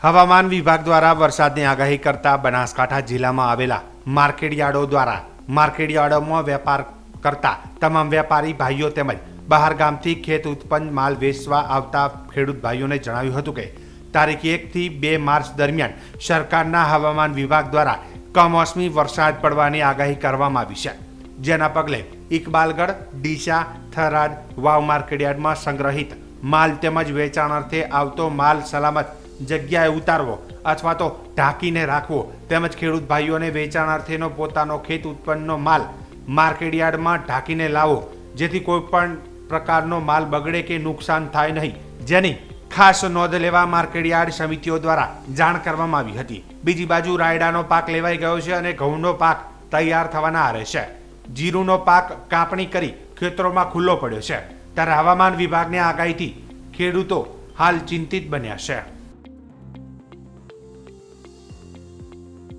હવામાન વિભાગ દ્વારા વરસાદની આગાહી કરતા બનાસકાંઠા જિલ્લામાં આવેલા માર્કેટયાર્ડો દ્વારા માર્કેટયાર્ડોમાં વેપાર કરતા તમામ વેપારી ભાઈઓ તેમજ બહાર ગામથી ખેત ઉત્પન્ન માલ વેચવા આવતા ખેડૂત ભાઈઓને જણાવ્યું હતું કે તારીખ એકથી બે માર્ચ દરમિયાન સરકારના હવામાન વિભાગ દ્વારા કમોસમી વરસાદ પડવાની આગાહી કરવામાં આવી છે. જેના પગલે ઇકબાલગઢ, ડીસા, થરાદ વાવ માર્કેટયાર્ડમાં સંગ્રહિત માલ તેમજ વેચાણ અર્થે આવતો માલ સલામત જગ્યાએ ઉતારવો અથવા તો ઢાંકીને રાખવો. તેમજ ખેડૂત ભાઈઓને વેચાણ અર્થેનો પોતાનો ખેત ઉત્પન્નનો માલ માર્કેટયાર્ડમાં ઢાંકીને લાવો, જેથી કોઈપણ પ્રકારનો માલ બગડે કે નુકસાન થાય નહીં. જેની ખાસ નોંધ લેવા માર્કેટયાર્ડ સમિતિઓ દ્વારા જાણ કરવામાં આવી હતી. બીજી બાજુ રાયડાનો પાક લેવાઈ ગયો છે અને ઘઉંનો પાક તૈયાર થવાના આરે છે. જીરુનો પાક કાપણી કરી ખેતરોમાં ખુલ્લો પડ્યો છે. ત્યારે હવામાન વિભાગની આગાહીથી ખેડૂતો હાલ ચિંતિત બન્યા છે.